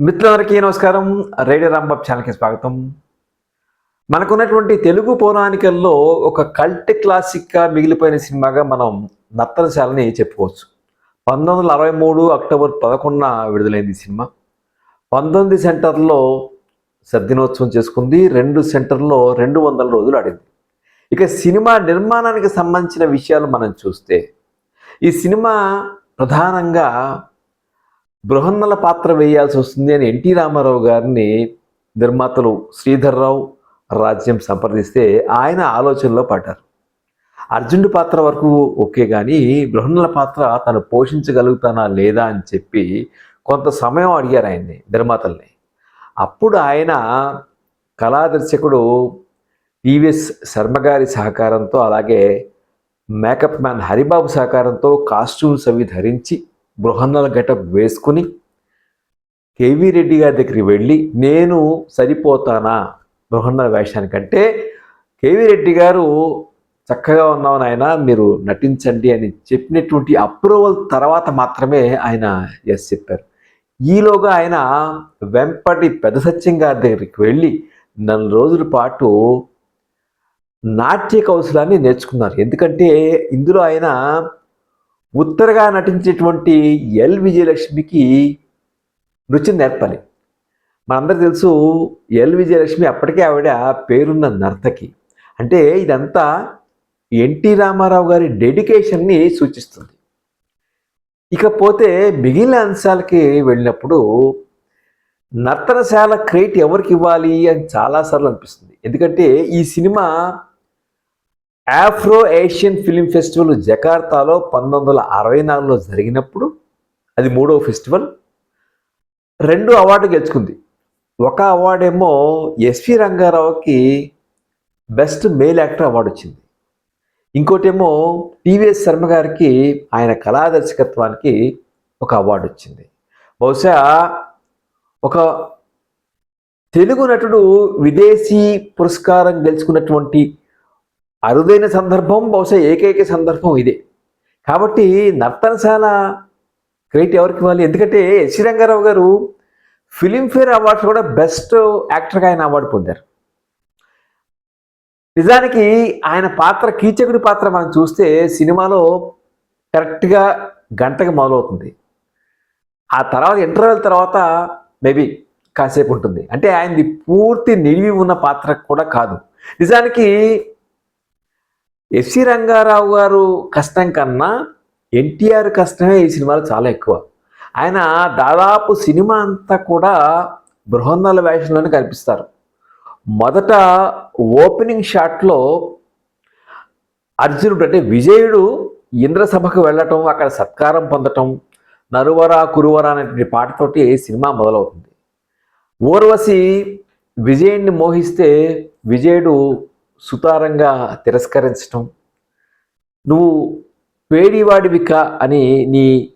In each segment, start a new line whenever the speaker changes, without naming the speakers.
మిత్రులందరికీ నమస్కారం. రేడియో రాంబాబ్ ఛానల్కి స్వాగతం. మనకున్నటువంటి తెలుగు పౌరాణికల్లో ఒక కల్ట్ క్లాసిక్గా మిగిలిపోయిన సినిమాగా మనం నత్తనశాలని చెప్పుకోవచ్చు. పంతొమ్మిది వందల అరవై మూడు అక్టోబర్ పదకొండున విడుదలైంది సినిమా. పంతొమ్మిది సెంటర్లో సద్దినోత్సవం చేసుకుంది. రెండు సెంటర్లో రెండు వందల రోజులు ఆడింది. ఇక సినిమా నిర్మాణానికి సంబంధించిన విషయాలు మనం చూస్తే ఈ సినిమా ప్రధానంగా బృహన్నల పాత్ర వేయాల్సి వస్తుంది అని ఎన్టీ రామారావు గారిని నిర్మాతలు శ్రీధర్రావు రాజ్యం సంప్రదిస్తే ఆయన ఆలోచనలో పడ్డారు. అర్జునుడి పాత్ర వరకు ఓకే కానీ బృహన్నల పాత్ర తను పోషించగలుగుతానా లేదా అని చెప్పి కొంత సమయం అడిగారు ఆయన్ని నిర్మాతల్ని. అప్పుడు ఆయన కళాదర్శకుడు టీవీఎస్ శర్మ గారి సహకారంతో అలాగే మేకప్ మ్యాన్ హరిబాబు సహకారంతో కాస్ట్యూమ్స్ అవి ధరించి బృహన్నల గెటప్ వేసుకుని కేవీ రెడ్డి గారి దగ్గరికి వెళ్ళి నేను సరిపోతానా బృహన్నల వేషానికంటే? కేవీ రెడ్డి గారు చక్కగా ఉన్నావు నాయన మీరు నటించండి అని చెప్పినటువంటి అప్రూవల్ తర్వాత మాత్రమే ఆయన ఎస్ చెప్పారు. ఈలోగా ఆయన వెంపటి పెద్ద సత్యం గారి దగ్గరికి వెళ్ళి నెల రోజుల పాటు నాట్య కౌశలాన్ని నేర్చుకున్నారు. ఎందుకంటే ఇందులో ఆయన ఉత్తరగా నటించేటువంటి ఎల్ విజయలక్ష్మికి నృత్యం నేర్పాలి. మనందరికీ తెలుసు ఎల్ విజయలక్ష్మి అప్పటికే ఆవిడ పేరున్న నర్తకి. అంటే ఇదంతా ఎన్టీ రామారావు గారి డెడికేషన్ని సూచిస్తుంది. ఇకపోతే మిగిలిన అంశాలకి వెళ్ళినప్పుడు నర్తనశాల క్రెడిట్ ఎవరికి ఇవ్వాలి అని చాలాసార్లు అనిపిస్తుంది. ఎందుకంటే ఈ cinema Afro Asian film festival జకార్తాలో పంతొమ్మిది వందల అరవై నాలుగులో జరిగినప్పుడు అది మూడవ ఫెస్టివల్. రెండు అవార్డు గెలుచుకుంది. ఒక అవార్డేమో ఎస్వి రంగారావుకి బెస్ట్ మేల్ యాక్టర్ అవార్డు వచ్చింది. ఇంకోటేమో టీవీఎస్ శర్మ గారికి ఆయన కళాదర్శకత్వానికి ఒక అవార్డు వచ్చింది. బహుశా ఒక తెలుగు నటుడు విదేశీ పురస్కారం గెలుచుకున్నటువంటి అరుదైన సందర్భం బహుశా ఏకైక సందర్భం ఇదే. కాబట్టి నర్తనశాల క్రెడిట్ ఎవరికి ఇవ్వాలి? ఎందుకంటే ఎస్సీ రంగారావు గారు ఫిలింఫేర్ అవార్డ్స్ కూడా బెస్ట్ యాక్టర్గా ఆయన అవార్డు పొందారు. నిజానికి ఆయన పాత్ర కీచకుడి పాత్ర మనం చూస్తే సినిమాలో కరెక్ట్గా గంటకి మొదలవుతుంది. ఆ తర్వాత ఇంటర్వెల్ తర్వాత మేబీ కాసేపు ఉంటుంది. అంటే ఆయనది పూర్తి నిలివి ఉన్న పాత్ర కూడా కాదు. నిజానికి ఎస్సీ రంగారావు గారు కష్టం కన్నా ఎన్టీఆర్ కష్టమే ఈ సినిమాలో చాలా ఎక్కువ. ఆయన దాదాపు సినిమా అంతా కూడా బృహన్నల వేషంలోనే కనిపిస్తారు. మొదట ఓపెనింగ్ షాట్లో అర్జునుడు అంటే విజయుడు ఇంద్రసభకు వెళ్ళటం అక్కడ సత్కారం పొందటం నరువరా కురువరా అనేటువంటి పాటతోటి సినిమా మొదలవుతుంది. ఊర్వశి విజయుణ్ణి మోహిస్తే విజయుడు సుతారంగా తిరస్కరించటం. నువ్వు పేడివాడివిక అని నీ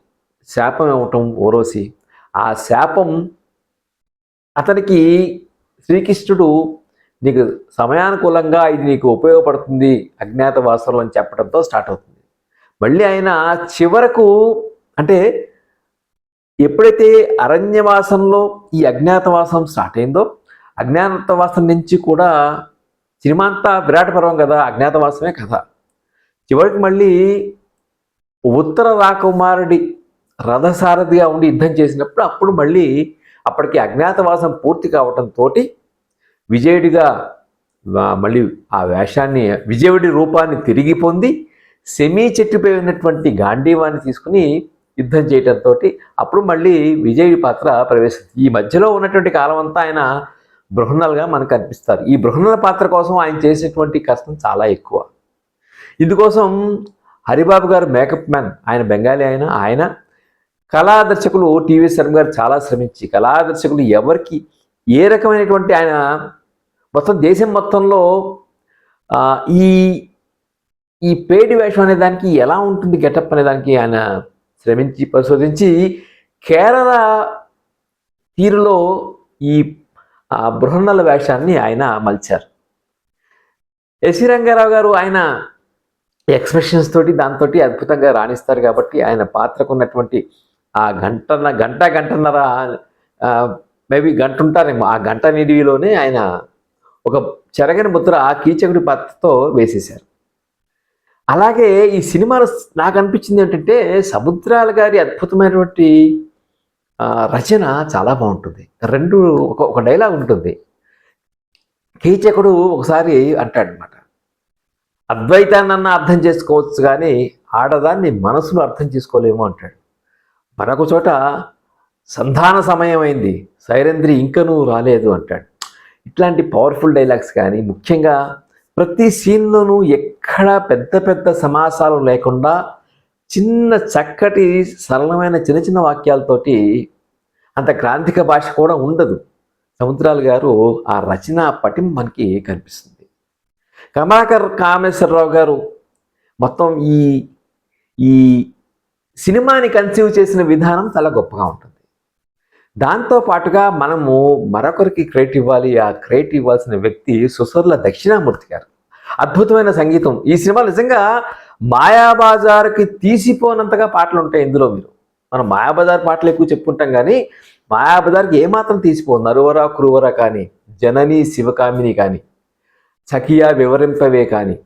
శాపం ఇవ్వటం ఓరోసి. ఆ శాపం అతనికి శ్రీకృష్ణుడు నీకు సమయానుకూలంగా ఇది నీకు ఉపయోగపడుతుంది అజ్ఞాతవాసంలో అని చెప్పడంతో స్టార్ట్ అవుతుంది. మళ్ళీ ఆయన చివరకు అంటే ఎప్పుడైతే అరణ్యవాసంలో ఈ అజ్ఞాతవాసం స్టార్ట్ అయిందో అజ్ఞాతవాసం నుంచి కూడా సినిమా అంతా విరాట పర్వం కదా అజ్ఞాతవాసమే కథ. చివరికి మళ్ళీ ఉత్తర రాకుమారుడి రథసారథిగా ఉండి యుద్ధం చేసినప్పుడు అప్పుడు మళ్ళీ అప్పటికి అజ్ఞాతవాసం పూర్తి కావటంతో విజయుడిగా మళ్ళీ ఆ వేషాన్ని విజయుడి రూపాన్ని తిరిగి పొంది సెమీ చెట్టుపై ఉన్నటువంటి గాంధీవాన్ని తీసుకుని యుద్ధం చేయటంతో అప్పుడు మళ్ళీ విజయుడి పాత్ర ప్రవేశించింది. ఈ మధ్యలో ఉన్నటువంటి కాలం అంతా ఆయన బృహణలుగా మనకు అనిపిస్తారు. ఈ బృహణల పాత్ర కోసం ఆయన చేసినటువంటి కష్టం చాలా ఎక్కువ. ఇందుకోసం హరిబాబు గారు మేకప్ మ్యాన్ ఆయన బెంగాలీ ఆయన ఆయన కళాదర్శకులు టీవీ శర్మ గారు చాలా శ్రమించి కళాదర్శకులు ఎవరికి ఏ రకమైనటువంటి ఆయన మొత్తం దేశం మొత్తంలో ఈ ఈ పేడి వేషం అనే దానికి ఎలా ఉంటుంది గెటప్ అనే దానికి ఆయన శ్రమించి పరిశోధించి కేరళ తీరులో ఈ ఆ బృహన్నల వేషాన్ని ఆయన మలిచారు. ఎస్వి రంగారావు గారు ఆయన ఎక్స్ప్రెషన్స్ తోటి దాంతో అద్భుతంగా రాణిస్తారు కాబట్టి ఆయన పాత్రకు ఉన్నటువంటి ఆ గంటన్న గంట గంటన్నర మేబీ గంట ఉంటారేమో ఆ గంట నిడివిలోనే ఆయన ఒక చెరగని ముద్ర ఆ కీచకుడి పాత్రతో వేసేశారు. అలాగే ఈ సినిమాలో నాకు అనిపించింది ఏంటంటే సముద్రాల గారి అద్భుతమైనటువంటి రచన చాలా బాగుంటుంది. రెండు ఒక ఒక డైలాగ్ ఉంటుంది. కీచకుడు ఒకసారి అంటాడనమాట. అద్వైతాన్నన్నా అర్థం చేసుకోవచ్చు కానీ ఆడదాన్ని మనసును అర్థం చేసుకోలేము అంటాడు. మరొక చోట సంధాన సమయమైంది. సైరంద్రి ఇంకా ఇంకనూ రాలేదు అంటాడు. ఇట్లాంటి పవర్ఫుల్ డైలాగ్స్ కానీ ముఖ్యంగా ప్రతి సీన్లోనూ ఎక్కడ పెద్ద పెద్ద సమాసాలు లేకుండా చిన్న చక్కటి సరళమైన చిన్న చిన్న వాక్యాలతోటి అంత క్రాంతిక భాష కూడా ఉండదు. సముద్రాలు గారు ఆ రచన పటిం మనకి కనిపిస్తుంది. కమలాకర్ కామేశ్వరరావు గారు మొత్తం ఈ ఈ సినిమాని కన్సీవ్ చేసిన విధానం చాలా గొప్పగా ఉంటుంది. దాంతో పాటుగా మనము మరొకరికి క్రెడిట్ ఇవ్వాలి ఆ క్రెడిట్ ఇవ్వాల్సిన వ్యక్తి సుసర్ల దక్షిణామూర్తి గారు. అద్భుతమైన సంగీతం. ఈ సినిమా నిజంగా మాయాబజార్కి తీసిపోనంతగా పాటలు ఉంటాయి ఇందులో మీరు. మనం మాయాబజార్ పాటలు ఎక్కువ చెప్పుకుంటాం కానీ మాయాబజార్కి ఏమాత్రం తీసిపోవు. నరువరా క్రూవర కానీ జనని శివకామిని కానీ సఖియా వివరింపవే కానీ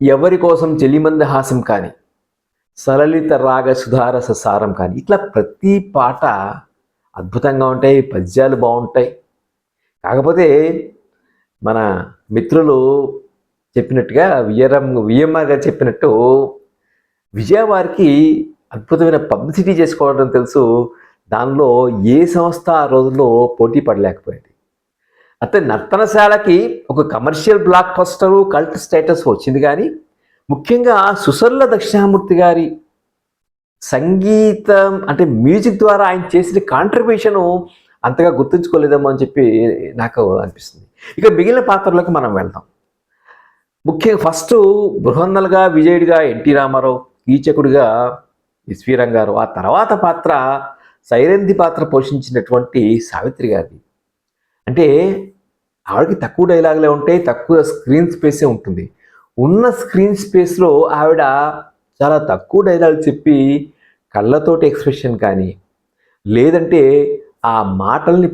ఎవరి కోసం చెలిమంద హాసం కానీ సలలిత రాగ సుధారస సారం కానీ ఇట్లా ప్రతి పాట అద్భుతంగా ఉంటాయి పద్యాలు బాగుంటాయి. కాకపోతే మన మిత్రులు చెప్పినట్టుగా వియరం విఎంఆర్ గారు చెప్పినట్టు విజయవారికి అద్భుతమైన పబ్లిసిటీ చేసుకోవడం తెలుసు. దానిలో ఏ సంస్థ ఆ రోజుల్లో పోటీ పడలేకపోయింది. అయితే నర్తనశాలకి ఒక commercial blockbuster cult status వచ్చింది కానీ ముఖ్యంగా సుసర్ల దక్షిణామూర్తి గారి సంగీతం అంటే మ్యూజిక్ ద్వారా ఆయన చేసిన కాంట్రిబ్యూషన్ అంతగా గుర్తుంచుకోలేదేమో అని చెప్పి నాకు అనిపిస్తుంది. ఇక మిగిలిన పాత్రలకు మనం వెళ్దాం. ముఖ్యంగా ఫస్ట్ బృహన్నలుగా విజయుడిగా ఎన్టీ రామారావు కీచకుడిగా ఎస్వి రంగారు ఆ తర్వాత పాత్ర సైరంధి పాత్ర పోషించినటువంటి సావిత్రి గారిది. అంటే ఆవిడకి తక్కువ డైలాగులే ఉంటాయి తక్కువ స్క్రీన్ స్పేసే ఉంటుంది. ఉన్న స్క్రీన్ స్పేస్లో ఆవిడ చాలా తక్కువ డైలాగ్ చెప్పి కళ్ళతోటి ఎక్స్ప్రెషన్ కానీ లేదంటే ఆ మాటల్ని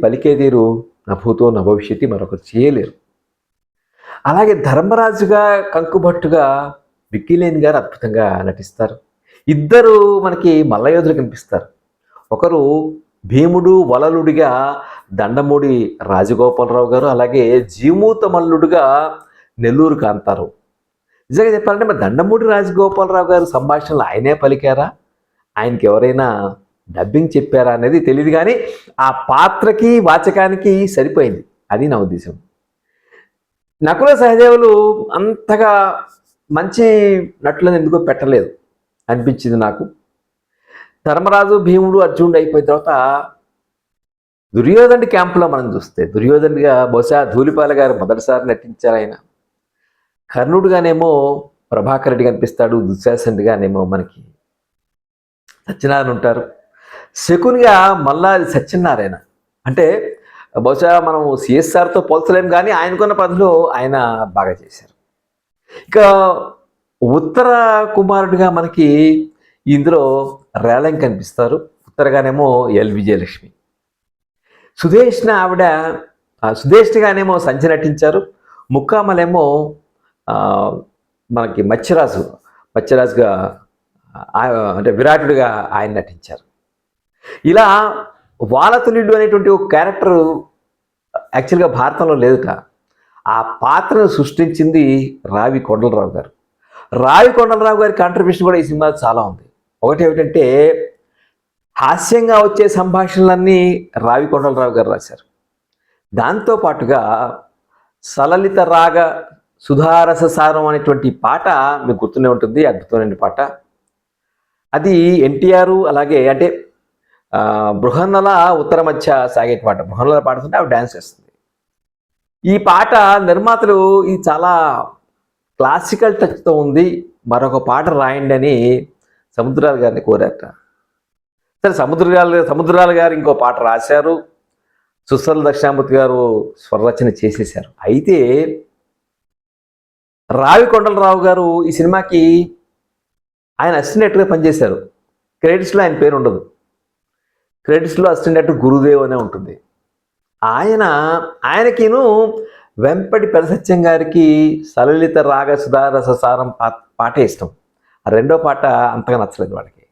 పలికేదేరు నభూతో భవిష్యత్తు మరొకరు చేయలేరు. అలాగే ధర్మరాజుగా కంకుభట్టుగా విక్కీలేని గారు అద్భుతంగా నటిస్తారు. ఇద్దరు మనకి మల్లయోధులు కనిపిస్తారు. ఒకరు భీముడు వలలుడిగా దండమూడి రాజగోపాలరావు గారు అలాగే జీమూతమల్లుడుగా నెల్లూరు కాంతారు నిజంగా చెప్పాలంటే మరి దండమూడి రాజగోపాలరావు గారు సంభాషణలు ఆయనే పలికారా? ఆయనకి ఎవరైనా డబ్బింగ్ చెప్పారా అనేది తెలియదు కానీ ఆ పాత్రకి వాచకానికి సరిపోయింది. అది నా ఉద్దేశం. నకుల సహదేవులు అంతగా మంచి నటులను ఎందుకో పెట్టలేదు అనిపించింది నాకు. ధర్మరాజు భీముడు అర్జునుడు అయిపోయిన తర్వాత దుర్యోధనుడి క్యాంపులో మనం చూస్తే దుర్యోధనుడిగా బహుశా ధూళిపాల గారు మొదటిసారి నటించారు ఆయన. కర్ణుడుగానేమో ప్రభాకర్ రెడ్డి కనిపిస్తాడు దుశ్శాసనుడిగానేమో మనకి సత్యనారాయణ ఉంటారు. శకునిగా మల్లాది సత్యనారాయణ. అంటే బహుశా మనం సిఎస్ఆర్తో పోల్చలేం కానీ ఆయనకున్న పనులు ఆయన బాగా చేశారు. ఇక ఉత్తర కుమారుడిగా మనకి ఇందులో రేలం కనిపిస్తారు. ఉత్తరగానేమో ఎల్ విజయలక్ష్మి. సుదేష్ణ ఆవిడ సుధేష్గానేమో సుదేష్ణగానేమో సంచి నటించారు. ముక్కామలేమో మనకి మత్స్యరాజు మత్స్యరాజుగా అంటే విరాటుడిగా ఆయన నటించారు. ఇలా వాలతుల్యుడు అనేటువంటి ఒక క్యారెక్టర్ యాక్చువల్గా భారతంలో లేదుట. ఆ పాత్రను సృష్టించింది రావి కొండలరావు గారు. రావి కొండలరావు గారి కాంట్రిబ్యూషన్ కూడా ఈ సినిమా చాలా ఉంది. ఒకటి ఏమిటంటే హాస్యంగా వచ్చే సంభాషణలన్నీ రావి కొండలరావు గారు రాశారు. దాంతో పాటుగా సలలిత రాగ సుధారస సారం అనేటువంటి పాట మీకు గుర్తునే ఉంటుంది అద్భుతమైన పాట. అది ఎన్టీఆర్ అలాగే అంటే బృహన్నల ఉత్తర మధ్య సాగే పాట. బృహన్నల పాడుతుంటే ఆవిడ డ్యాన్స్ చేస్తుంది. ఈ పాట నిర్మాతలు ఇది చాలా క్లాసికల్ టచ్తో ఉంది. మరొక పాట రాయండి అని సముద్రాల గారిని కోరారట. సరే సముద్రాల సముద్రాల గారు ఇంకో పాట రాశారు. సుస్వర దక్షిణామూర్తి గారు స్వరరచన చేసేశారు. అయితే రావి కొండలరావు గారు ఈ సినిమాకి ఆయన అసిస్టెంట్గా పనిచేశారు. క్రెడిట్స్లో ఆయన పేరు ఉండదు. క్రెడిట్స్లో అసిస్టెంట్ డైరెక్టర్ గురుదేవ్ అనే ఉంటుంది. ఆయన ఆయనకిను వెంపటి పెదసత్యం గారికి సలలిత రాగ సుధారస సారం పా పాటే ఇష్టం. ఆ రెండో పాట అంతగా నచ్చలేదు వాళ్ళకి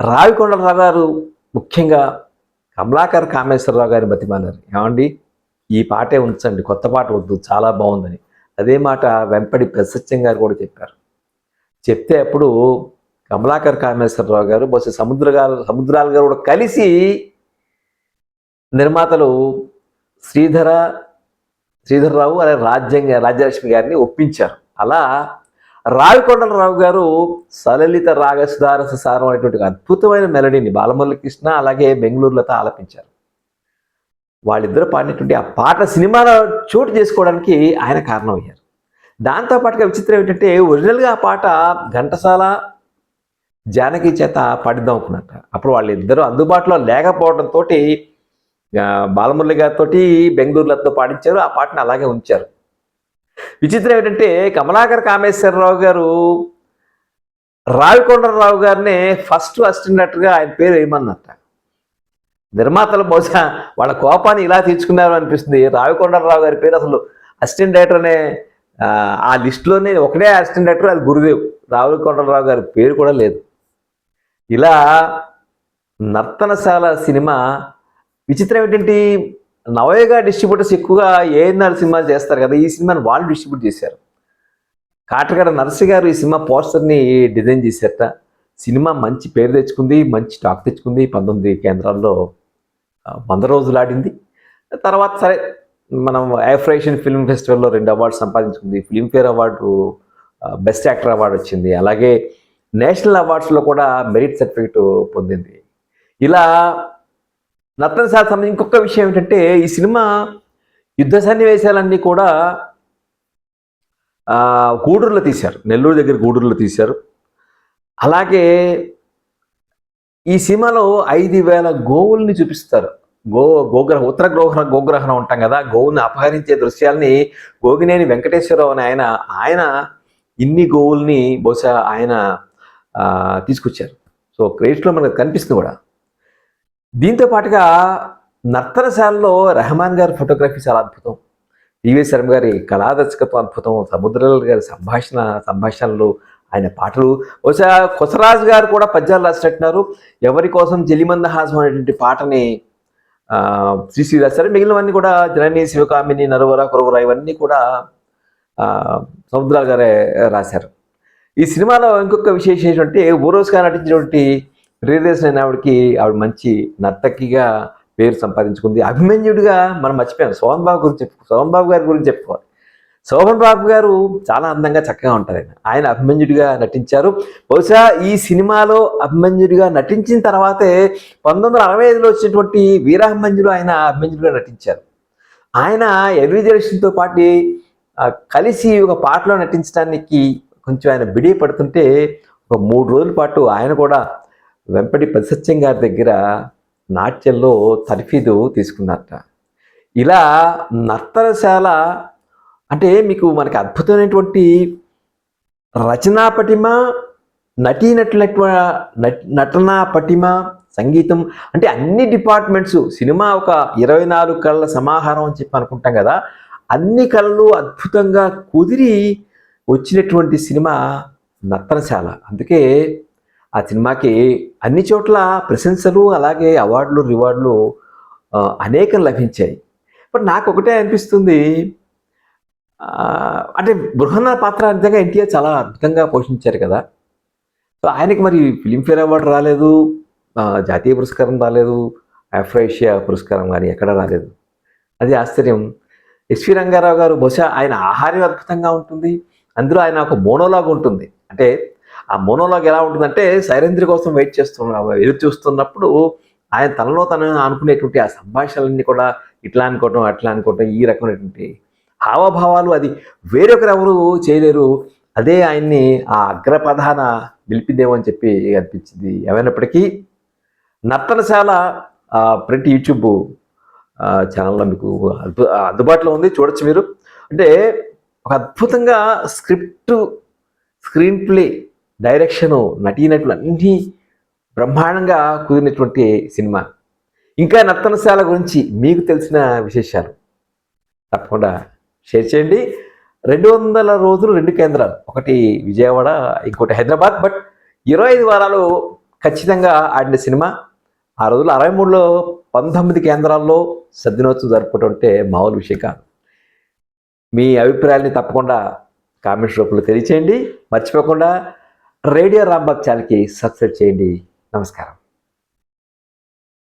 రావికొండలరావు గారు ముఖ్యంగా కమలాకర్ కామేశ్వరరావు గారిని బతిమాలారు ఏమండి? ఈ పాటే ఉంచండి కొత్త పాట వద్దు చాలా బాగుందని. అదే మాట వెంపటి పెదసత్యం గారు కూడా చెప్పారు. చెప్తే అప్పుడు కమలాకర్ కామేశ్వరరావు గారు బహుశా సముద్ర గారు సముద్రాలు గారు కూడా కలిసి నిర్మాతలు శ్రీధర శ్రీధరరావు అలాగే రాజ్యాంగ రాజ్యలక్ష్మి గారిని ఒప్పించారు. అలా రావికొండలరావు గారు సలలిత రాగ సుధారస సారం అనేటువంటి అద్భుతమైన మెలడీని బాలమురళీకృష్ణ అలాగే బెంగళూరులతో ఆలపించారు. వాళ్ళిద్దరు పాడినటువంటి ఆ పాట సినిమాలో చోటు చేసుకోవడానికి ఆయన కారణమయ్యారు. దాంతోపాటుగా విచిత్రం ఏంటంటే ఒరిజినల్గా ఆ పాట ఘంటసాల జానకి చేత పాడిద్దాం అప్పుడు వాళ్ళిద్దరూ అందుబాటులో లేకపోవడంతో బాలమురళి గారితో బెంగళూరులతో పాడించారు. ఆ పాటను అలాగే ఉంచారు. విచిత్రం ఏంటంటే కమలాకర్ కామేశ్వరరావు గారు రావికొండరావు గారిని ఫస్ట్ అసిస్టెంట్గా ఆయన పేరు వేయమన్నట్ట నిర్మాతలు బహుశా వాళ్ళ కోపాన్ని ఇలా తీర్చుకున్నారు అనిపిస్తుంది. రావికొండరావు గారి పేరు అసలు అసిస్టెంట్ డైరెక్టర్ అనే ఆ, లిస్టులోనే ఒకటే అసిస్టెంట్ డైరెక్టర్ అది గురుదేవ్. రావికొండరావు గారి పేరు కూడా లేదు. ఇలా నర్తనశాల సినిమా విచిత్రం ఏంటంటే నవయగా డిస్ట్రిబ్యూటర్స్ ఎక్కువగా ఏఎన్ఆర్ సినిమాలు చేస్తారు కదా ఈ సినిమాని వాళ్ళు డిస్ట్రిబ్యూట్ చేశారు. కాటగడ నర్సి గారు ఈ సినిమా పోస్టర్ని డిజైన్ చేశారట. సినిమా మంచి పేరు తెచ్చుకుంది మంచి టాక్ తెచ్చుకుంది. పంతొమ్మిది కేంద్రాల్లో వంద రోజులు ఆడింది. తర్వాత సరే మనం ఐఫ్రేషన్ ఫిల్మ్ ఫెస్టివల్లో రెండు అవార్డు సంపాదించుకుంది. Filmfare award best actor award వచ్చింది. అలాగే నేషనల్ అవార్డ్స్లో కూడా మెరిట్ సర్టిఫికేట్ పొందింది. ఇలా నర్తనశాల సంబంధించి ఇంకొక విషయం ఏంటంటే ఈ సినిమా యుద్ధ సన్నివేశాలన్నీ కూడా గూడూరులో తీశారు. నెల్లూరు దగ్గర గూడూరులో తీశారు. అలాగే ఈ సినిమాలో ఐదు వేల గోవుల్ని చూపిస్తారు. గో గోగ్రహ ఉత్తర గోగ్రహ గోగ్రహణం ఉంటాం కదా గోవుల్ని అపహరించే దృశ్యాల్ని గోగినేని వెంకటేశ్వరరావు అని ఆయన ఆయన ఇన్ని గోవుల్ని బహుశా ఆయన తీసుకొచ్చారు. సో క్రెడిట్లో మనకు కనిపిస్తుంది కూడా. దీంతో పాటుగా నర్తనశాలలో రెహమాన్ గారి ఫోటోగ్రఫీ చాలా అద్భుతం. టీవీ శర్మ గారి కళాదర్శకత్వం అద్భుతం. సముద్రాల గారి సంభాషణ సంభాషణలు ఆయన పాటలు. బహుశా కొసరాజు గారు కూడా పద్యాలు రాసినట్టున్నారు. ఎవరి కోసం జలిమంద హాసం అనేటువంటి పాటని శ్రీ శ్రీశ్రీ రాశారు. మిగిలినవన్నీ కూడా జనని శివకామిని నరువర కురవర ఇవన్నీ కూడా సముద్రాల గారే రాశారు. ఈ సినిమాలో ఇంకొక విశేషం ఏంటంటే ఊరోస్గా నటించినటువంటి ప్రియదర్శన్ అయిన ఆవిడకి ఆవిడ మంచి నర్తకిగా పేరు సంపాదించుకుంది. అభిమన్యుడిగా మనం మర్చిపోయాం. శోభన్ బాబు గురించి చెప్పు శోభన్ బాబు గారి గురించి చెప్పుకోవాలి. శోభన్ బాబు గారు చాలా అందంగా చక్కగా ఉంటారు ఆయన. ఆయన అభిమన్యుడిగా నటించారు. బహుశా ఈ సినిమాలో అభిమన్యుడిగా నటించిన తర్వాతే పంతొమ్మిది వందల అరవై ఐదులో వచ్చినటువంటి వీరాభిమన్యుడు ఆయన అభిమన్యుడిగా నటించారు. ఆయన ఎల్వి జనరేషన్తో పాటు కలిసి ఒక పాటలో నటించడానికి కొంచెం ఆయన బిడి పడుతుంటే ఒక మూడు రోజుల పాటు ఆయన కూడా వెంపటి పదిసత్యం గారి దగ్గర నాట్యంలో తర్ఫీదు తీసుకున్నారట. ఇలా నర్తనశాల అంటే మీకు మనకి అద్భుతమైనటువంటి రచనా పటిమ నటీనటుల నటనా పటిమ సంగీతం అంటే అన్ని డిపార్ట్మెంట్స్ సినిమా ఒక ఇరవై నాలుగు కళ్ళ సమాహారం అని చెప్పి అనుకుంటాం కదా అన్ని కళలు అద్భుతంగా కుదిరి వచ్చినటువంటి సినిమా నత్తనశాల. అందుకే ఆ సినిమాకి అన్ని చోట్ల ప్రశంసలు అలాగే అవార్డులు రివార్డులు అనేకం లభించాయి. బట్ నాకు ఒకటే అనిపిస్తుంది అంటే బృహన్న పాత్ర నిజంగా ఎన్టీఆర్ చాలా అద్భుతంగా పోషించారు కదా. సో ఆయనకి మరి ఫిలింఫేర్ అవార్డు రాలేదు జాతీయ పురస్కారం రాలేదు ఆఫ్రోఏషియా పురస్కారం కానీ ఎక్కడ రాలేదు. అది ఆశ్చర్యం. ఎస్వి రంగారావు గారు బహుశా ఆయన ఆహార్యం అద్భుతంగా ఉంటుంది. అందులో ఆయన ఒక మోనోలాగ్ ఉంటుంది. అంటే ఆ మోనోలాగ్ ఎలా ఉంటుందంటే సైరేంద్ర కోసం వెయిట్ చేస్తున్నా ఎదురు చూస్తున్నప్పుడు ఆయన తనలో తన అనుకునేటువంటి ఆ సంభాషణలన్నీ కూడా ఇట్లా అనుకోవటం అట్లా అనుకోవటం ఈ రకమైనటువంటి హావభావాలు అది వేరొకరు ఎవరు చేయలేరు. అదే ఆయన్ని ఆ అగ్రప్రధాన నిలిపిదేమో అని చెప్పి అనిపించింది. ఏమైనప్పటికీ నర్తనశాల ప్రింట్ యూట్యూబ్ ఛానల్లో మీకు అద్భు అందుబాటులో ఉంది. చూడొచ్చు మీరు. అంటే ఒక అద్భుతంగా స్క్రిప్ట్ స్క్రీన్ ప్లే డైరెక్షను నటీనటులు అన్నీ బ్రహ్మాండంగా కుదిరినటువంటి సినిమా. ఇంకా నర్తనశాల గురించి మీకు తెలిసిన విశేషాలు తప్పకుండా షేర్ చేయండి. రెండు వందల రోజులు రెండు కేంద్రాలు. ఒకటి విజయవాడ ఇంకోటి హైదరాబాద్. బట్ ఇరవై ఐదు వారాలు ఖచ్చితంగా ఆడిన సినిమా. ఆ రోజుల్లో అరవై మూడులో పంతొమ్మిది కేంద్రాల్లో సద్దినోత్సవం జరుపుకోవటం అంటే మామూలు విషయం కాదు. మీ అభిప్రాయాల్ని తప్పకుండా కామెంట్స్ రూపంలో తెలియచేయండి. మర్చిపోకుండా రేడియో రాంబాబ్ ఛానల్కి సబ్స్క్రైబ్ చేయండి. నమస్కారం.